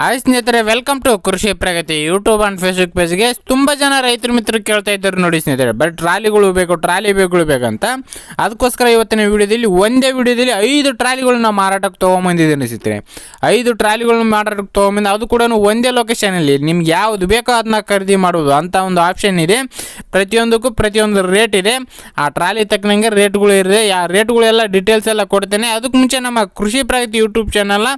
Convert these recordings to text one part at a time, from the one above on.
Hi ಸ್ನೇಹಿತರೆ welcome to Krishi Pragati YouTube and Facebook ಪೇಜ್ಗೆ ತುಂಬ ಜನ ರೈತರ ಮಿತ್ರರು ಕೇಳ್ತಾ ಇದ್ದಾರೆ ನೋಡಿ ಸ್ನೇಹಿತರೆ. ಬಟ್ ಟ್ರಾಲಿಗಳು ಬೇಕು ಟ್ರಾಲಿ ಬೇಕುಗಳು ಬೇಕಂತ. ಅದಕ್ಕೋಸ್ಕರ ಇವತ್ತಿನ ವಿಡಿಯೋದಲ್ಲಿ ಒಂದೇ ವಿಡಿಯೋದಲ್ಲಿ ಐದು ಟ್ರಾಲಿಗಳನ್ನ ಮಾರಾಟಕ್ಕೆ ತೊಗೊಂಬಂದಿದ್ದೀನಿ ಸ್ನೇಹಿತರೆ ಐದು ಟ್ರಾಲಿಗಳನ್ನ ಮಾರಾಟಕ್ಕೆ ತೊಗೊಂಬಂದು ಅದು ಕೂಡ ಒಂದೇ ಲೊಕೇಶನಲ್ಲಿ ನಿಮ್ಗೆ ಯಾವುದು ಬೇಕೋ ಅದನ್ನ ಖರೀದಿ ಮಾಡ್ಬೋದು ಅಂತ ಒಂದು ಆಪ್ಷನ್ ಇದೆ. ಪ್ರತಿಯೊಂದಕ್ಕೂ ಪ್ರತಿಯೊಂದು ರೇಟ್ ಇದೆ. ಆ ಟ್ರಾಲಿ ತಕ್ಕನಂಗೆ ರೇಟ್ಗಳು ಇದೆ ಆ ರೇಟ್ಗಳೆಲ್ಲ ಡೀಟೇಲ್ಸ್ ಎಲ್ಲ ಕೊಡ್ತೇನೆ. ಅದಕ್ಕೆ ಮುಂಚೆ ನಮ್ಮ ಕೃಷಿ ಪ್ರಗತಿ ಯೂಟ್ಯೂಬ್ ಚಾನಲ್ನ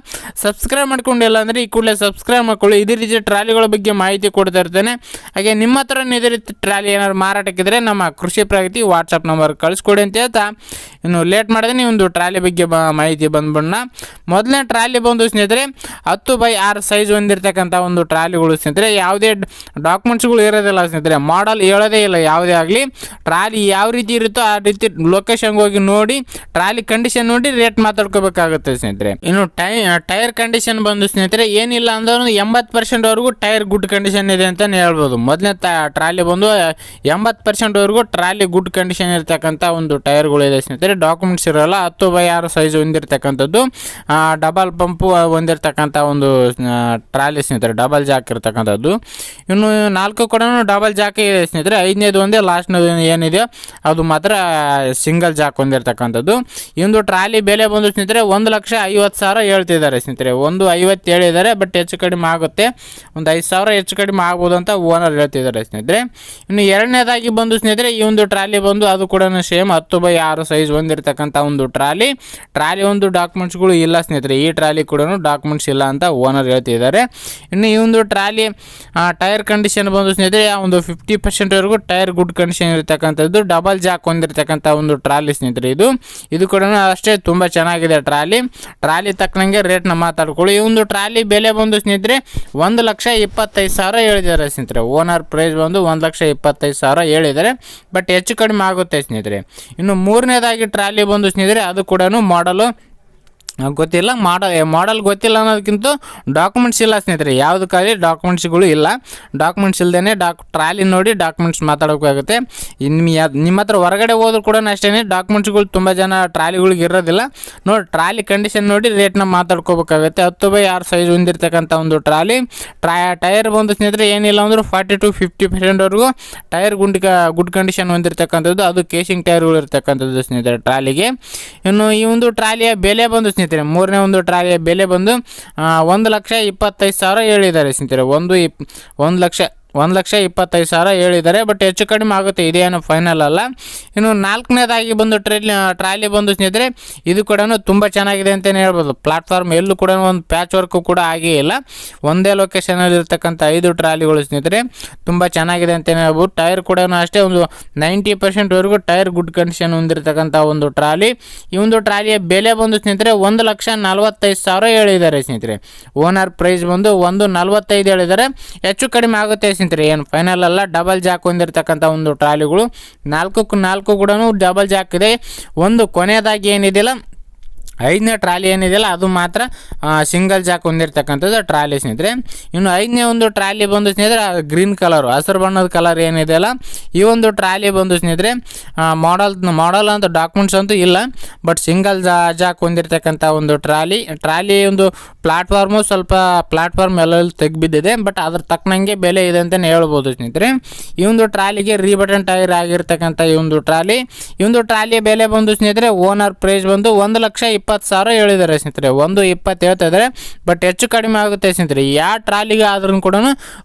ಸಬ್ಸ್ಕ್ರೈಬ್ ಮಾಡ್ಕೊಂಡಿಲ್ಲ ಅಂದರೆ ಈ ಕೂಡಲೇ ಸಬ್ಸ್ಕ್ರೈಬ್ ಮಾಡ್ಕೊಳ್ಳಿ. ಇದೇ ರೀತಿ ಟ್ರಾಲಿಗಳ ಬಗ್ಗೆ ಮಾಹಿತಿ ಕೊಡ್ತಾ ಇರ್ತೇನೆ. ಹಾಗೆ ನಿಮ್ಮ ಹತ್ರ ಇದೇ ರೀತಿ ಟ್ರಾಲಿ ಏನಾದ್ರು ಮಾರಾಟಕ್ಕಿದ್ರೆ ನಮ್ಮ ಕೃಷಿ ಪ್ರಗತಿ ವಾಟ್ಸಪ್ ನಂಬರ್ ಕಳಿಸ್ಕೊಡಿ ಅಂತ ಹೇಳ್ತಾ. ಇನ್ನು ಲೇಟ್ ಮಾಡಿದ್ರೆ ಒಂದು ಟ್ರಾಲಿ ಬಗ್ಗೆ ಮಾಹಿತಿ ಬಂದ್ಬಿಡೋಣ. ಮೊದಲನೇ ಟ್ರಾಲಿ ಬಂದು ಸ್ನೇಹಿತರೆ, ಹತ್ತು ಬೈ ಆರು ಸೈಜ್ ಹೊಂದಿರತಕ್ಕಂಥ ಒಂದು ಟ್ರಾಲಿಗಳು ಸ್ನೇಹಿತರೆ, ಯಾವುದೇ ಡಾಕ್ಯುಮೆಂಟ್ಸ್ಗಳು ಇರೋದಿಲ್ಲ ಸ್ನೇಹಿತರೆ. ಮಾಡಲ್ ಹೇಳೋದೇ ಇಲ್ಲ, ಯಾವುದೇ ಆಗಲಿ. ಟ್ರಾಲಿ ಯಾವ ರೀತಿ ಇರುತ್ತೋ ಆ ರೀತಿ ಲೊಕೇಶನ್ಗೆ ಹೋಗಿ ನೋಡಿ, ಟ್ರಾಲಿ ಕಂಡೀಷನ್ ನೋಡಿ ರೇಟ್ ಮಾತಾಡ್ಕೋಬೇಕಾಗುತ್ತೆ ಸ್ನೇಹಿತರೆ. ಇನ್ನು ಟೈ ಟೈರ್ ಕಂಡೀಷನ್ ಬಂದು ಸ್ನೇಹಿತರೆ, ಏನಿಲ್ಲ ಅಂದ್ರೆ ಅಂದ್ರೂ ಎಂಬತ್ತು ಪರ್ಸೆಂಟ್ವರೆಗೂ ಟೈರ್ ಗುಡ್ ಕಂಡೀಷನ್ ಇದೆ ಅಂತಲೇ ಹೇಳ್ಬೋದು. ಮೊದಲನೇ ತ, ಟ್ರಾಲಿ ಬಂದು ಎಂಬತ್ತು ಪರ್ಸೆಂಟ್ವರೆಗೂ ಟ್ರಾಲಿ ಗುಡ್ ಕಂಡೀಷನ್ ಇರ್ತಕ್ಕಂಥ ಒಂದು ಟೈರ್ಗಳು ಇದೆ ಸ್ನೇಹಿತರೆ. ಡಾಕ್ಯುಮೆಂಟ್ಸ್ ಇರೋಲ್ಲ, ಹತ್ತು ಬೈ ಆರು ಸೈಜ್ ಹೊಂದಿರತಕ್ಕಂಥದ್ದು. ಡಬಲ್ ಪಂಪು ಹೊಂದಿರತಕ್ಕಂಥ ಒಂದು ಟ್ರಾಲಿ ಸ್ನೇಹಿತರೆ ಡಬಲ್ ಜಾಕ್ ಇರ್ತಕ್ಕಂಥದ್ದು. ಇನ್ನು ನಾಲ್ಕು ಕೂಡ ಡಬಲ್ ಜಾಕ್ ಇದೆ ಸ್ನೇಹಿತರೆ. ಐದನೇದು ಒಂದೇ, ಲಾಸ್ಟ್ನದು ಏನಿದೆಯೋ ಅದು ಮಾತ್ರ ಸಿಂಗಲ್ ಜಾಕ್ ಹೊಂದಿರತಕ್ಕಂಥದ್ದು. ಇಂದು ಟ್ರಾಲಿ ಬೆಲೆ ಬಂದು ಸ್ನೇಹಿತರೆ, ಒಂದು ಲಕ್ಷ ಐವತ್ತು ಸಾವಿರ ಹೇಳ್ತಿದ್ದಾರೆ ಸ್ನೇಹಿತರೆ. ಒಂದು ಐವತ್ತು ಹೇಳಿದ್ದಾರೆ ಬಟ್ ಹೆಚ್ಚು ಕಡಿಮೆ ಆಗುತ್ತೆ. ಒಂದು ಐದು ಸಾವಿರ ಹೆಚ್ಚು ಕಡಿಮೆ ಆಗ್ಬೋದು ಅಂತ ಓನರ್ ಹೇಳ್ತಿದ್ದಾರೆ ಸ್ನೇಹಿತರೆ. ಇನ್ನು ಎರಡನೇದಾಗಿ ಬಂದು ಸ್ನೇಹಿತರೆ, ಈ ಒಂದು ಟ್ರಾಲಿ ಬಂದು ಅದು ಕೂಡ ಸೇಮ್ ಹತ್ತು ಬೈ ಆರು ಸೈಜ್ ಹೊಂದಿರತಕ್ಕಂಥ ಒಂದು ಟ್ರಾಲಿ. ಟ್ರಾಲಿ ಒಂದು ಡಾಕ್ಯುಮೆಂಟ್ಸ್ಗಳು ಇಲ್ಲ ಸ್ನೇಹಿತರೆ. ಈ ಟ್ರಾಲಿ ಕೂಡ ಡಾಕ್ಯುಮೆಂಟ್ಸ್ ಇಲ್ಲ ಅಂತ ಓನರ್ ಹೇಳ್ತಿದ್ದಾರೆ. ಇನ್ನು ಈ ಒಂದು ಟ್ರಾಲಿ ಟೈರ್ ಕಂಡೀಷನ್ ಬಂದು ಸ್ನೇಹಿತರೆ ಒಂದು ಫಿಫ್ಟಿ ಪರ್ಸೆಂಟ್ವರೆಗೂ ಟೈರ್ ಗುಡ್ ಕಂಡೀಷನ್ ಇರತಕ್ಕಂಥದ್ದು ಡಬಲ್ ಜಾಕ್ ಹೊಂದಿರತಕ್ಕಂಥ ಒಂದು ಟ್ರಾಲಿ ಸ್ನೇಹಿತರೆ ಇದು. ಇದು ಕೂಡ ಅಷ್ಟೇ, ತುಂಬ ಚೆನ್ನಾಗಿದೆ ಟ್ರಾಲಿ. ಟ್ರಾಲಿ ತಕ್ಕನಂಗೆ ರೇಟ್ನ ಮಾತಾಡ್ಕೊಳ್ಳಿ. ಈ ಒಂದು ಟ್ರಾಲಿ ಬೆಲೆ ಬಂದು ಸ್ನೇಹಿತರೆ, ಒಂದು ಲಕ್ಷ ಇಪ್ಪತ್ತೈದು ಸಾವಿರ ಹೇಳಿದ್ದಾರೆ ಸ್ನೇಹಿತರೆ. ಓನರ್ ಪ್ರೈಸ್ ಬಂದು ಒಂದು ಲಕ್ಷ ಇಪ್ಪತ್ತೈದು ಸಾವಿರ ಹೇಳಿದ್ದಾರೆ. ಬಟ್ ಹೆಚ್ಚು ಕಡಿಮೆ ಆಗುತ್ತೆ ಸ್ನೇಹಿತರೆ. ಇನ್ನು ಮೂರನೇದಾಗಿ ಟ್ರಾಲಿ ಬಂದು ಸ್ನೇಹಿತರೆ, ಅದು ಕೂಡ ಮಾಡಲು ಗೊತ್ತಿಲ್ಲ. ಮಾಡ ಮಾಡಲ್ ಗೊತ್ತಿಲ್ಲ ಅನ್ನೋದಕ್ಕಿಂತ ಡಾಕ್ಯುಮೆಂಟ್ಸ್ ಇಲ್ಲ ಸ್ನೇಹಿತರೆ. ಯಾವುದಕ್ಕಾಗಲಿ ಡಾಕ್ಯುಮೆಂಟ್ಸ್ಗಳು ಇಲ್ಲ. ಡಾಕ್ಯುಮೆಂಟ್ಸ್ ಇಲ್ಲದೇ ಡಾಕ್ ಟ್ರಾಲಿ ನೋಡಿ ಡಾಕ್ಯುಮೆಂಟ್ಸ್ ಮಾತಾಡೋಕ್ಕಾಗುತ್ತೆ ಇನ್ನು ಯಾ ನಿಮ್ಮ ಹತ್ರ ಹೊರಗಡೆ ಹೋದ್ರು ಕೂಡ ಅಷ್ಟೇ ಡಾಕ್ಯುಮೆಂಟ್ಸ್ಗಳು ತುಂಬ ಜನ ಟ್ರಾಲಿಗಳಿಗೆ ಇರೋದಿಲ್ಲ. ನೋಡಿ ಟ್ರಾಲಿ ಕಂಡೀಷನ್ ನೋಡಿ ರೇಟ್ನ ಮಾತಾಡ್ಕೋಬೇಕಾಗುತ್ತೆ. ಹತ್ತು ಬೈ ಆರು ಸೈಜ್ ಹೊಂದಿರತಕ್ಕಂಥ ಒಂದು ಟ್ರಾಲಿ ಟ್ರಾ ಟೈರ್ ಬಂದು ಸ್ನೇಹಿತರೆ ಏನಿಲ್ಲ ಅಂದರೂ ಫಾರ್ಟಿ ಟು ಫಿಫ್ಟಿ ಪರ್ಸೆಂಟ್ವರೆಗೂ ಟೈರ್ ಗುಂಡ್ ಗುಡ್ ಕಂಡೀಷನ್ ಹೊಂದಿರತಕ್ಕಂಥದ್ದು. ಅದು ಕೇಸಿಂಗ್ ಟೈರ್ಗಳು ಇರ್ತಕ್ಕಂಥದ್ದು ಸ್ನೇಹಿತರೆ ಟ್ರಾಲಿಗೆ ಇನ್ನು ಈ ಒಂದು ಟ್ರಾಲಿಯ ಬೆಲೆ ಬಂದು ಮೂರನೇ ಒಂದು ಟ್ರಾಲಿಯ ಬೆಲೆ ಬಂದು ಒಂದು ಲಕ್ಷ ಇಪ್ಪತ್ತೈದು ಸಾವಿರ ಹೇಳಿದ್ದಾರೆ ಸ್ನೇಹಿತರೆ. ಒಂದು ಇಪ್, ಒಂದು ಲಕ್ಷ ಒಂದು ಲಕ್ಷ ಇಪ್ಪತ್ತೈದು ಸಾವಿರ ಹೇಳಿದ್ದಾರೆ, ಬಟ್ ಹೆಚ್ಚು ಕಡಿಮೆ ಆಗುತ್ತೆ, ಇದೇನು ಫೈನಲ್ ಅಲ್ಲ. ಇನ್ನು ನಾಲ್ಕನೇದಾಗಿ ಬಂದು ಟ್ರೈಲ್ ಟ್ರಾಲಿ ಬಂದು ಸ್ನೇಹಿತರೆ, ಇದು ಕೂಡ ತುಂಬ ಚೆನ್ನಾಗಿದೆ ಅಂತಲೇ ಹೇಳ್ಬೋದು. ಪ್ಲಾಟ್ಫಾರ್ಮ್ ಎಲ್ಲೂ ಕೂಡ ಒಂದು ಪ್ಯಾಚ್ ವರ್ಕು ಕೂಡ ಆಗೇ ಇಲ್ಲ. ಒಂದೇ ಲೊಕೇಶನಲ್ಲಿ ಇರ್ತಕ್ಕಂಥ ಐದು ಟ್ರಾಲಿಗಳು ಸ್ನೇಹಿತರೆ, ತುಂಬ ಚೆನ್ನಾಗಿದೆ ಅಂತಲೇ ಹೇಳ್ಬೋದು. ಟೈರ್ ಕೂಡ ಅಷ್ಟೇ, ಒಂದು ನೈಂಟಿ ಪರ್ಸೆಂಟ್ವರೆಗೂ ಟೈರ್ ಗುಡ್ ಕಂಡೀಷನ್ ಹೊಂದಿರತಕ್ಕಂಥ ಒಂದು ಟ್ರಾಲಿ. ಈ ಒಂದು ಟ್ರಾಲಿಯ ಬೆಲೆ ಬಂದು ಸ್ನೇಹಿತರೆ, ಒಂದು ಲಕ್ಷ ನಲವತ್ತೈದು ಸಾವಿರ ಹೇಳಿದ್ದಾರೆ ಸ್ನೇಹಿತರೆ. ಓನರ್ ಪ್ರೈಸ್ ಬಂದು ಒಂದು ನಲವತ್ತೈದು ಹೇಳಿದ್ದಾರೆ. ಹೆಚ್ಚು ಕಡಿಮೆ ಆಗುತ್ತೆ ಸ್ನೇಹಿತರೆ ಏನು? ಫೈನಲ್ ಅಲ್ಲ ಡಬಲ್ ಜಾಕ್ ಹೊಂದಿರತಕ್ಕಂಥ ಒಂದು ಟ್ರಾಲಿಗಳು. ನಾಲ್ಕಕ್ಕೂ ನಾಲ್ಕು ಕೂಡ ಡಬಲ್ ಜಾಕ್ ಇದೆ. ಒಂದು ಕೊನೆಯದಾಗಿ ಏನಿದೆಯಲ್ಲ ಐದನೇ ಟ್ರಾಲಿ ಏನಿದೆಯಲ್ಲ, ಅದು ಮಾತ್ರ ಸಿಂಗಲ್ ಜಾಕ್ ಹೊಂದಿರತಕ್ಕಂಥದ್ದು ಟ್ರಾಲಿ ಸ್ನೇಹಿತರೆ. ಇನ್ನು ಐದನೇ ಒಂದು ಟ್ರಾಲಿ ಬಂದು ಸ್ನೇಹಿತರೆ ಗ್ರೀನ್ ಕಲರು, ಹಸಿರು ಬಣ್ಣದ ಕಲರ್ ಏನಿದೆಯಲ್ಲ, ಈ ಒಂದು ಟ್ರಾಲಿ ಬಂದು ಸ್ನೇಹಿತರೆ ಮಾಡಲ್ ಮಾಡಲ್ ಅಂತ ಡಾಕ್ಯುಮೆಂಟ್ಸ್ ಅಂತೂ ಇಲ್ಲ ಬಟ್ ಸಿಂಗಲ್ ಜಾ ಜಾಕ್ ಹೊಂದಿರತಕ್ಕಂಥ ಒಂದು ಟ್ರಾಲಿ. ಟ್ರಾಲಿ ಒಂದು ಪ್ಲಾಟ್ಫಾರ್ಮು ಸ್ವಲ್ಪ ಪ್ಲಾಟ್ಫಾರ್ಮ್ ಎಲ್ಲ ತೆಗ್ಬಿದ್ದಿದೆ ಬಟ್ ಅದ್ರ ತಕ್ಕನಂಗೆ ಬೆಲೆ ಇದೆ ಅಂತಲೇ ಹೇಳ್ಬೋದು ಸ್ನೇಹಿತರೆ. ಈ ಒಂದು ಟ್ರಾಲಿಗೆ ರೀಬಟನ್ ಟೈರ್ ಆಗಿರ್ತಕ್ಕಂಥ ಈ ಒಂದು ಟ್ರಾಲಿ. ಈ ಒಂದು ಟ್ರಾಲಿಯ ಬೆಲೆ ಬಂದು ಸ್ನೇಹಿತರೆ ಓನರ್ ಪ್ರೈಸ್ ಬಂದು ಒಂದು ಲಕ್ಷ ಇಪ್ಪತ್ತು ಸಾವಿರ ಹೇಳಿದ್ದಾರೆ ಸ್ನೇಹಿತರೆ. ಒಂದು ಇಪ್ಪತ್ತು ಹೇಳ್ತಾ ಇದ್ದಾರೆ. ಬಟ್ ಹೆಚ್ಚು ಕಡಿಮೆ ಆಗುತ್ತೆ ಸ್ನೇಹಿತರೆ. ಯಾವ ಟ್ರಾಲಿಗೆ ಆದ್ರೂ ಕೂಡ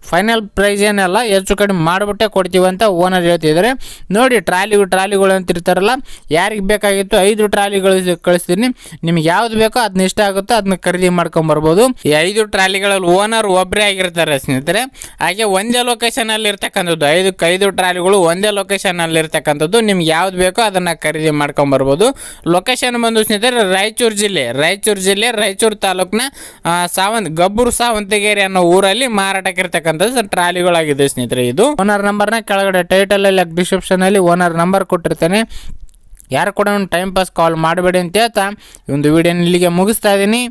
ಫೈನಲ್ ಪ್ರೈಸ್ ಏನಲ್ಲ ಹೆಚ್ಚು ಕಡಿಮೆ ಮಾಡಿಬಿಟ್ಟೆ ಕೊಡ್ತೀವಿ ಅಂತ ಓನರ್ ಹೇಳ್ತಿದ್ದಾರೆ. ನೋಡಿ ಟ್ರಾಲಿ ಟ್ರಾಲಿಗಳು ಅಂತ ಇರ್ತಾರಲ್ಲ, ಯಾರಿಗೆ ಬೇಕಾಗಿತ್ತು ಐದು ಟ್ರಾಲಿಗಳು ಕಳಿಸ್ತೀನಿ. ನಿಮ್ಗೆ ಯಾವ್ದು ಬೇಕೋ ಅದನ್ನ ಇಷ್ಟ ಆಗುತ್ತೋ ಅದನ್ನ ಖರೀದಿ ಮಾಡ್ಕೊಂಬರ್ಬೋದು ಈ ಐದು ಟ್ರಾಲಿಗಳಲ್ಲಿ ಓನರ್ ಒಬ್ಬರೇ ಆಗಿರ್ತಾರೆ ಸ್ನೇಹಿತರೆ. ಹಾಗೆ ಒಂದೇ ಲೊಕೇಶನಲ್ಲಿ ಇರ್ತಕ್ಕಂಥದ್ದು, ಐದಕ್ಕೆ ಐದು ಟ್ರಾಲಿಗಳು ಒಂದೇ ಲೊಕೇಶನಲ್ಲಿ ಇರ್ತಕ್ಕಂಥದ್ದು, ನಿಮ್ಗೆ ಯಾವ್ದು ಬೇಕೋ ಅದನ್ನು ಖರೀದಿ ಮಾಡ್ಕೊಂಬರ್ಬೋದು ಲೊಕೇಶನ್ ಬಂದು ಸ್ನೇಹಿತರೆ ಜಿಲ್ಲೆ, ರಾಯಚೂರು ಜಿಲ್ಲೆ, ರಾಯಚೂರು ತಾಲೂಕಿನ ಸಾವಂತ್, ಗಬ್ಬರು ಸಾವಂತಗೇರಿ ಅನ್ನೋ ಊರಲ್ಲಿ ಮಾರಾಟಕ್ಕೆ ಇರ್ತಕ್ಕಂಥದ್ದು ಟ್ರಾಲಿಗಳಾಗಿದೆ ಸ್ನೇಹಿತರೆ ಇದು. ಓನರ್ ನಂಬರ್ನ ಕೆಳಗಡೆ ಟೈಟಲ್ ಅಲ್ಲಿ ಡಿಸ್ಕ್ರಿಪ್ಷನ್ ಅಲ್ಲಿ ಓನರ್ ನಂಬರ್ ಕೊಟ್ಟಿರ್ತೇನೆ. ಯಾರು ಕೂಡ ಟೈಮ್ ಪಾಸ್ ಕಾಲ್ ಮಾಡಬೇಡಿ ಅಂತ ಹೇಳ್ತಾ, ಈ ಒಂದು ವಿಡಿಯೋನ ಇಲ್ಲಿಗೆ ಮುಗಿಸ್ತಾ ಇದ್ದೀನಿ.